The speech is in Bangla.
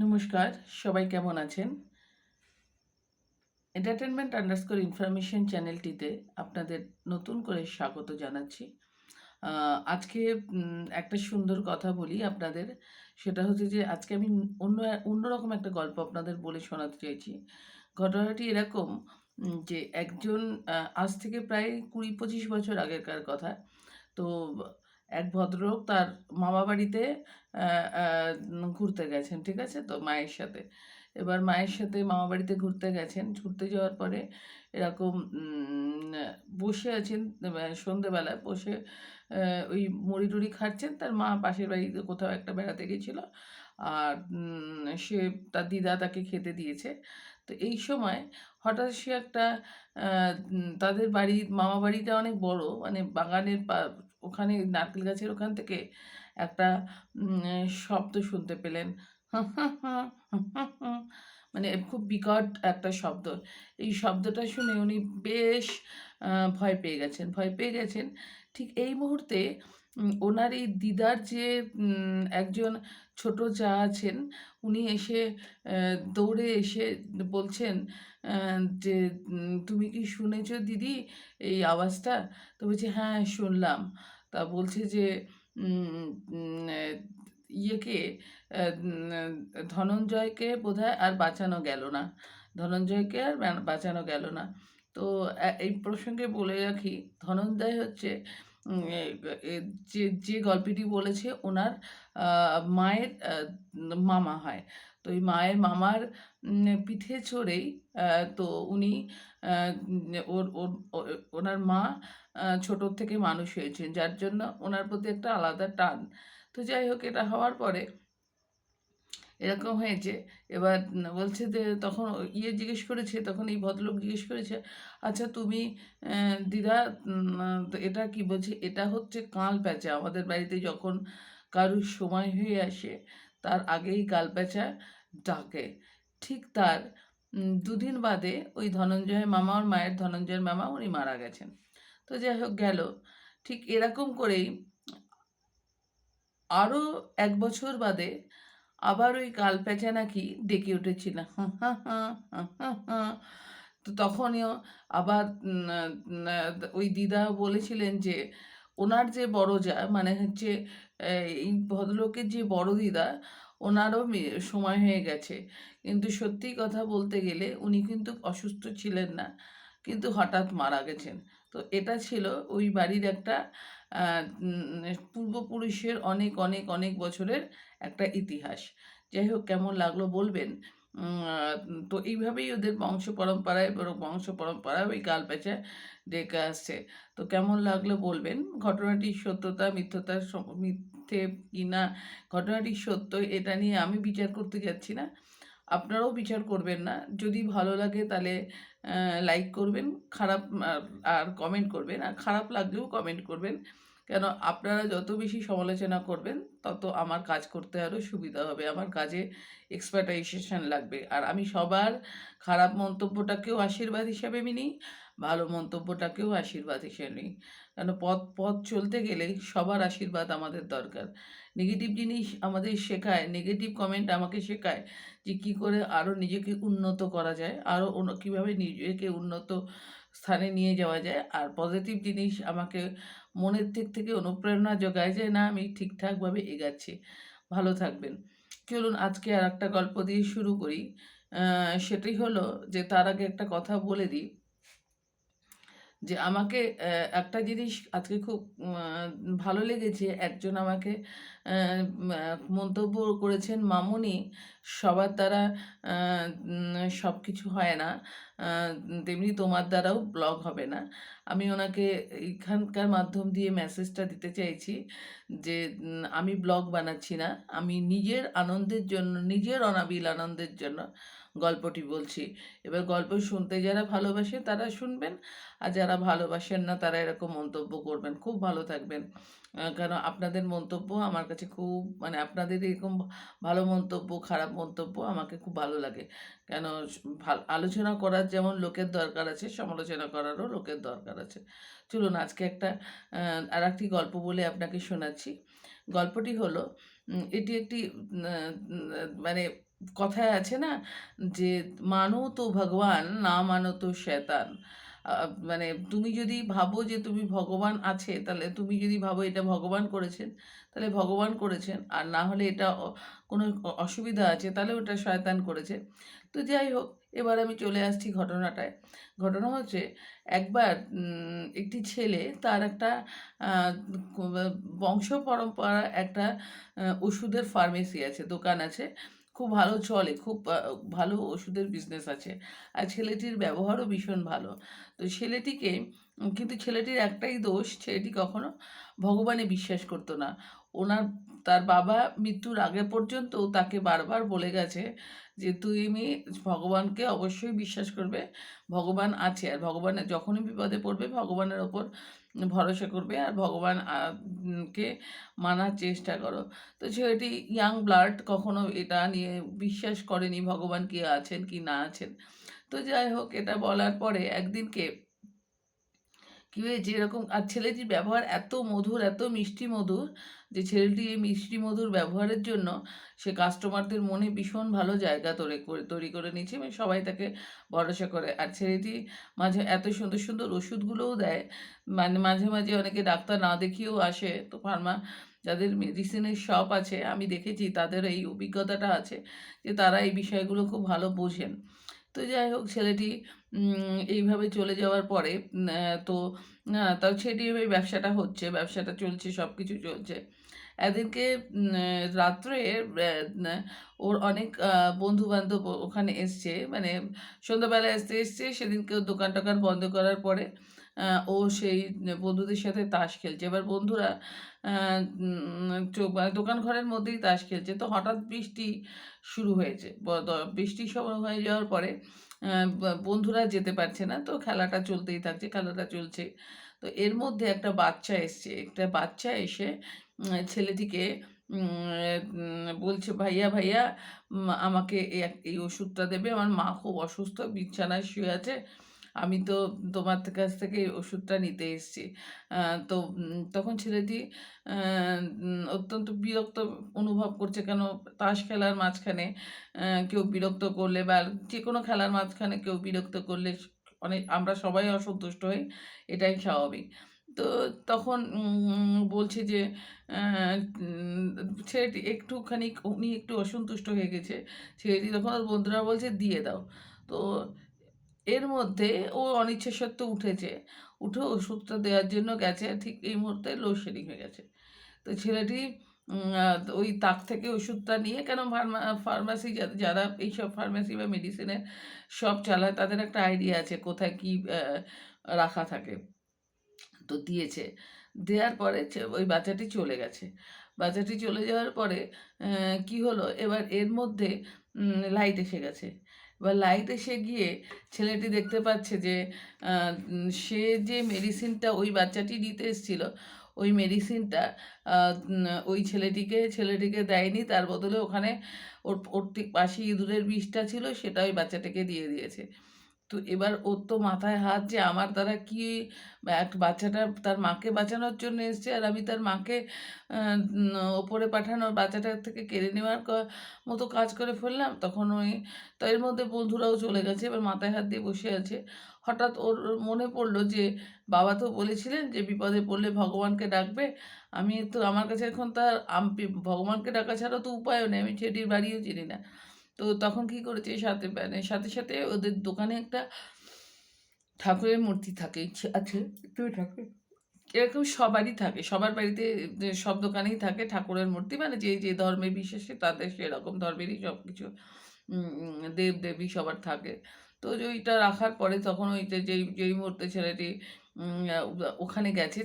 নমস্কার, সবাই কেমন আছেন? এন্টারটেনমেন্ট আন্ডারস্কোর ইনফরমেশন চ্যানেলটিতে আপনাদের নতুন করে স্বাগত জানাচ্ছি। আজকে একটা সুন্দর কথা বলি আপনাদের। সেটা হচ্ছে যে, আজকে আমি অন্য, অন্যরকম একটা গল্প আপনাদের বলে শোনাতে চাইছি। ঘটনাটি এরকম যে একজন আজ থেকে প্রায় কুড়ি পঁচিশ বছর আগেকার কথা। তো এক ভদ্রলোক তার মামা বাড়িতে ঘুরতে গেছেন, ঠিক আছে? তো মায়ের সাথে। এবার মায়ের সাথে মামা বাড়িতে ঘুরতে গেছেন। ঘুরতে যাওয়ার পরে এরকম বসে আছেন সন্ধেবেলায় বসে ওই মুড়ি টুড়ি খাচ্ছেন। তার মা পাশের বাড়িতে কোথাও একটা বেড়াতে গেছিল। আর সে তার দিদা তাকে খেতে দিয়েছে। তো এই সময় হঠাৎ সে একটা তাদের বাড়ি মামা বাড়িটা অনেক বড়। মানে বাগানের ওখানে নারকেল গাছের ওখান থেকে একটা শব্দ শুনতে পেলেন। মানে খুব বিকট একটা শব্দ। এই শব্দটা শুনে উনি বেশ ভয় পেয়ে গেছেন। ভয় পেয়ে গেছেন ঠিক এই মুহূর্তে ওনার এই দিদার যে একজন ছোট চা আছেন, উনি এসে দৌড়ে এসে বলছেন যে তুমি কি শুনেছো দিদি এই আওয়াজটা? তো বলছে হ্যাঁ শুনলাম। তা বলছে যে ইয়েকে ধনঞ্জয়কে বোধহয় আর বাঁচানো গেল না। ধনঞ্জয়কে আর বাঁচানো গেল না। তো এই প্রসঙ্গে বলে রাখি, ধনঞ্জয় হচ্ছে যে যে গল্পটি বলেছে ওনার মায়ের মামা হয়। তো এই মায়ের মামার পিঠে চড়েই তো উনি ওর ওনার মা ছোটোর থেকে মানুষ হয়েছেন, যার জন্য ওনার প্রতি একটা আলাদা টান। তো যাই হোক, এটা হওয়ার পরে এরকম হয়েছে। এবার বলছে যে, তখন ইয়ে জিজ্ঞেস করেছে, তখন এই ভদ্রলোক জিজ্ঞেস করেছে আচ্ছা তুমি দিদা এটা কি বলছে, এটা হচ্ছে কাল প্যাঁচা। আমাদের বাড়িতে যখন কারুর সময় হয়ে আসে, তার আগেই কাল প্যাঁচা ডাকে। ঠিক তার দুদিন বাদে ওই ধনঞ্জয় মামা, ওর মায়ের ধনঞ্জয়ের মামা, উনি মারা গেছেন। তো যাই হোক, গেল। ঠিক এরকম করেই আরও এক বছর বাদে আবার ওই কালপ্যাঁচা নাকি ডেকে উঠেছিল তো তখনও আবার ওই দিদা বলেছিলেন যে, ওনার যে বড় যা মানে হচ্ছে এই ভদ্রলোকের যে বড় দিদা, ওনারও সময় হয়ে গেছে। কিন্তু সত্যি কথা বলতে গেলে উনি কিন্তু অসুস্থ ছিলেন না, কিন্তু হঠাৎ মারা গেছেন। তো এটা ছিল ওই বাড়ির একটা পূর্বপুরুষের অনেক অনেক অনেক বছরের একটা ইতিহাস। যাই হোক, কেমন লাগল বলবেন? তো এইভাবেই ওদের বংশ পরম্পরায় বংশ পরম্পরায় ওই গাল পেঁচা ডেকে আসছে। তো কেমন লাগল বলবেন? ঘটনাটির সত্যতা, মিথ্যতা মিথ্যে কি না ঘটনাটি সত্য, এটা নিয়ে আমি বিচার করতে যাচ্ছি না। আপনারাও বিচার করবেন না। যদি ভালো লাগে তাহলে লাইক করবেন, খারাপ, আর কমেন্ট করবেন, আর খারাপ লাগলেও কমেন্ট করবেন। কেন, আপনারা যত বেশি সমালোচনা করবেন, তত আমার কাজ করতে আরও সুবিধা হবে, আমার কাজে এক্সপার্টাইজেশন লাগবে। আর আমি সবার খারাপ মন্তব্যটাকেও আশীর্বাদ হিসাবে নিই ভালো মন্তব্যটাকেও আশীর্বাদ হিসেবে নিই। কেন, পথ পথ চলতে গেলে সবার আশীর্বাদ আমাদের দরকার। নেগেটিভ জিনিস আমাদের শেখায় নেগেটিভ কমেন্ট আমাকে শেখায় যে কী করে আরও নিজেকে উন্নত করা যায় আরও কীভাবে নিজেকে উন্নত স্থানে নিয়ে যাওয়া যায়। আর পজিটিভ জিনিস আমাকে মনের দিক থেকে অনুপ্রেরণা যোগায় যে না, আমি ঠিকঠাকভাবে এগাচ্ছি। ভালো থাকবেন। চলুন আজকে আর একটা গল্প দিয়ে শুরু করি। সেটাই হলো যে তার আগে একটা কথা বলে দিই। যে আমাকে একটা জিনিস আজকে খুব ভালো লেগেছে। একজন আমাকে মন্তব্য করেছেন, মামুনি, সবার দ্বারা সব কিছু হয় না। তেমনি তোমার দ্বারাও ব্লগ হবে না। আমি ওনাকে এখানকার মাধ্যম দিয়ে মেসেজটা দিতে চাইছি যে আমি ব্লগ বানাচ্ছি না। আমি নিজের আনন্দের জন্য, নিজের অনাবিল আনন্দের জন্য গল্পটি বলছি। এবার গল্প শুনতে যারা ভালোবাসে তারা শুনবেন, আর যারা ভালোবাসেন না তারা এরকম মন্তব্য করবেন। খুব ভালো থাকবেন। কারণ আপনাদের মন্তব্য আমার কাছে খুব মানে আপনাদের এরকম ভালো মন্তব্য, খারাপ মন্তব্য আমাকে খুব ভালো লাগে। কেন আলোচনা করার যেমন লোকের দরকার আছে, সমালোচনা করারও লোকের দরকার আছে। চলুন আজকে একটা আর একটি গল্প বলে আপনাকে শোনাচ্ছি। গল্পটি হলো এটি একটি মানে কথায় আছে না যে, "মানো তো ভগবান, না মানো তো শয়তান।" মানে তুমি যদি ভাবো যে তুমি ভগবান আছে, তাহলে তুমি যদি ভাবো এটা ভগবান করেছেন, তাহলে ভগবান করেছেন। আর না হলে এটা কোনো অসুবিধা আছে, তাহলে ওটা শয়তান করেছে। তো যাই হোক, এবার আমি চলে আসছি ঘটনাটায়। ঘটনা হচ্ছে একবার একটি ছেলে তার একটা বংশ পরম্পরা একটা ওষুধের ফার্মেসি আছে, দোকান আছে। খুব ভালো চলে, খুব ভালো ওষুধের বিজনেস আছে। আর ছেলেটির ব্যবহারও ভীষণ ভালো। তো ছেলেটিকে কিন্তু ছেলেটির একটাই দোষ, ছেলেটি কখনো ভগবানে বিশ্বাস করতো না। ওনার তার বাবা মৃত্যুর আগে পর্যন্ত তাকে বারবার বলে গেছে যে, "তুমি ভগবানকে অবশ্যই বিশ্বাস করবে। ভগবান আছে। আর ভগবানের যখনই বিপদে পড়বে ভগবানের ওপর ভরসা করবে আর ভগবান কে মানার চেষ্টা করো।" তো ছেলেটি ইয়াং ব্লাড কখনো এটা নিয়ে বিশ্বাস করেনি ভগবান কি আছেন কি না আছেন। তো যাই হোক এটা বলার পরে একদিনকে কি হয়েছে এরকম আর ছেলেটির ব্যবহার এত মধুর, এত মিষ্টি মধুর যে ছেলেটি এই মিষ্টি মধুর ব্যবহারের জন্য সে কাস্টমারদের মনে ভীষণ ভালো জায়গা তৈরি করে তৈরি করে নিয়েছে এবং সবাই তাকে ভরসা করে। আর ছেলেটি মাঝে এত সুন্দর, সুন্দর ওষুধগুলোও দেয়। মানে মাঝে, মাঝে অনেকে ডাক্তার না দেখিয়েও আসে। তো ফার্মা যাদের মেডিসিনের শপ আছে আমি দেখেছি তাদের এই অভিজ্ঞতাটা আছে যে তারা এই বিষয়গুলো খুব ভালো বোঝেন। তো যাই হোক ছেলেটি এইভাবে চলে যাওয়ার পরে তো তার তাও ছেলেটির এভাবে ব্যবসাটা হচ্ছে, ব্যবসাটা চলছে, সব কিছু চলছে। এদেরকে রাত্রে ওর অনেক বন্ধুবান্ধব বন্ধু-বান্ধব ওখানে এসছে। মানে সন্ধ্যাবেলা এসতে, এসছে সেদিনকে দোকান-টোকান বন্ধ করার পরে ও সেই বন্ধুদের সাথে তাস খেলছে। এবার বন্ধুরা মানে দোকান ঘরের মধ্যেই তাস খেলছে। তো হঠাৎ বৃষ্টি শুরু হয়েছে। বৃষ্টি শুরু হয়ে যাওয়ার পরে বন্ধুরা যেতে পারছে না। তো খেলাটা চলতেই থাকছে, খেলাটা চলছে। তো এর মধ্যে একটা বাচ্চা এসছে। একটা বাচ্চা এসে ছেলেটিকে বলছে, "ভাইয়া, ভাইয়া আমাকে এই ওষুধটা দেবে। আমার মা খুব অসুস্থ, বিছানায় শুয়ে আছে। আমি তো তোমার কাছ থেকে ওষুধটা নিতে এসেছি।" তো তখন ছেলেটি অত্যন্ত বিরক্ত অনুভব করছে। কেন তাস খেলার মাঝখানে কেউ বিরক্ত করলে বা যে কোনো খেলার মাঝখানে কেউ বিরক্ত করলে অনেক আমরা সবাই অসন্তুষ্ট হই। এটাই স্বাভাবিক। তো তখন বলছে যে ছেলেটি একটুখানি উনি একটু অসন্তুষ্ট হয়ে গেছে। ছেলেটি তখন বন্ধুরা বলছে, "দিয়ে দাও।" তো এর মধ্যে ও অনিচ্ছা সত্ত্বেও উঠেছে। উঠে ওষুধটা দেওয়ার জন্য গেছে। ঠিক এই মুহূর্তে লোডশেডিং হয়ে গেছে। তো ছেলেটি ওই তাক থেকে ওষুধটা নিয়ে কেন ফার্মা ফার্মাসি যারা এইসব ফার্মাসি বা মেডিসিনের সব চালায়, তাদের একটা আইডিয়া আছে কোথায় কি রাখা থাকে। তো দিয়েছে। দেওয়ার পরে ওই বাচ্চাটি চলে গেছে। বাচ্চাটি চলে যাওয়ার পরে কি হলো এবার এর মধ্যে লাইট এসে গেছে। এবার লাইট এসে গিয়ে ছেলেটি দেখতে পাচ্ছে যে সে যে মেডিসিনটা ওই বাচ্চাটি নিতে এসেছিল, ওই মেডিসিনটা ওই ছেলেটিকে ছেলেটিকে দেয়নি। তার বদলে ওখানে ওর ওর ঠিক পাশেই ইঁদুরের বিষটা ছিল সেটা ওই বাচ্চাটাকে দিয়ে দিয়েছে। তো এবার ওর তো মাথায় হাত যে আমার দ্বারা কি এক বাচ্চাটা তার মাকে বাঁচানোর জন্য এসছে আর আমি তার মাকে ওপরে পাঠানো বাচ্চাটার থেকে কেড়ে নেওয়ার মতো কাজ করে ফেললাম। তখন ওই, তো এর মধ্যে বন্ধুরাও চলে গেছে। এবার মাথায় হাত দিয়ে বসে আছে। হঠাৎ ওর মনে পড়ল যে, বাবা তো বলেছিলেন যে, বিপদে পড়লে ভগবানকে ডাকবে। আমি তো, আমার কাছে এখন তার ভগবানকে ডাকা ছাড়া তো উপায়ও নেই। আমি ছেলেটির বাড়িও চিনি না। তো তখন কি করেছে সাথে মানে সাথে, সাথে ওদের দোকানে একটা ঠাকুরের মূর্তি থাকে আছে ঠাকুর এরকম সবারই থাকে। সবার বাড়িতে সব দোকানেই থাকে ঠাকুরের মূর্তি। মানে যে, যে ধর্মে বিশ্বাসী তাদের সেরকম ধর্মেরই সব কিছু দেব-দেবী সবার থাকে। তো ওইটা রাখার পরে তখন ওই যে যেই যেই মুহূর্তে ছেলেটি ওখানে গেছে